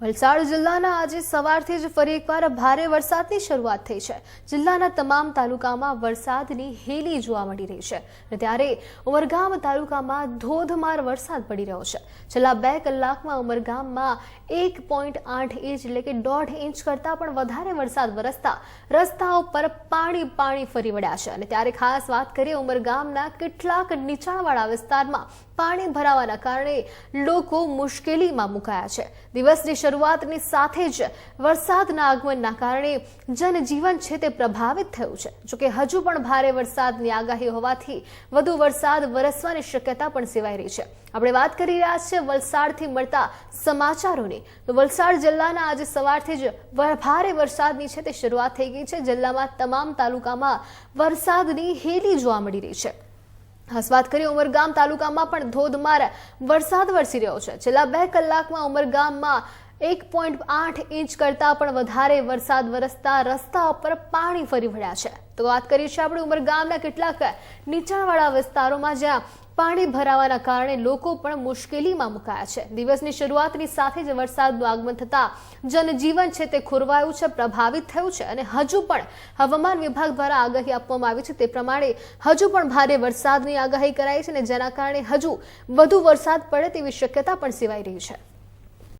વલસાડ જિલ્લાના આજે સવારથી જ ફરી એકવાર ભારે વરસાદની શરૂઆત થઈ છે. જિલ્લાના તમામ તાલુકામાં વરસાદની હેલી જોવા મળી રહી છે ત્યારે ઉમરગામ તાલુકામાં ધોધમાર વરસાદ પડી રહ્યો છે. છેલ્લા બે કલાકમાં ઉમરગામમાં એક પોઈન્ટ આઠ ઇંચ એટલે કે દોઢ ઇંચ કરતાં પણ વધારે વરસાદ વરસતા રસ્તાઓ પર પાણી પાણી ફરી વળ્યા છે. અને ત્યારે ખાસ વાત કરીએ ઉમરગામના કેટલાક નીચાણવાળા વિસ્તારમાં પાણી ભરાવાના કારણે લોકો મુશ્કેલીમાં મુકાયા છે. દિવસની શરૂઆતની સાથે જ વરસાદના આગમનના કારણે જનજીવન છે તે પ્રભાવિત થયું છે. જોકે હજુ પણ ભારે વરસાદની આગાહી હોવાથી વધુ વરસાદ વરસવાની શક્યતા પણ સેવાઈ રહી છે. આપણે વાત કરી રહ્યા છીએ વલસાડથી મળતા સમાચારોની. તો વલસાડ જિલ્લાના આજે સવારથી જ ભારે વરસાદની છે તે શરૂઆત થઈ ગઈ છે. જિલ્લામાં તમામ તાલુકામાં વરસાદની હેલી જોવા મળી રહી છે. ખાસ વાત કરીએ ઉમરગામ તાલુકામાં પણ ધોધમાર વરસાદ વરસી રહ્યો છે. છેલ્લા બે કલાકમાં ઉમરગામમાં એક પોઈન્ટ આઠ ઇંચ કરતાં પણ વધારે વરસાદ વરસતા રસ્તા પર પાણી ફરી વળ્યા છે. તો વાત કરીએ છીએ આપણે ઉમરગામના કેટલાક નીચાણવાળા વિસ્તારોમાં જ્યાં પાણી ભરાવાના કારણે લોકો પણ મુશ્કેલીમાં મુકાયા છે. દિવસની શરૂઆતની સાથે જ વરસાદનું આગમન થતાં જનજીવન છે તે ખોરવાયું છે, પ્રભાવિત થયું છે અને હજુ પણ હવામાન વિભાગ દ્વારા આગાહી આપવામાં આવી છે. તે પ્રમાણે હજુ પણ ભારે વરસાદની આગાહી કરાઈ છે અને જેના કારણે હજુ વધુ વરસાદ પડે તેવી શક્યતા પણ સેવાઈ રહી છે.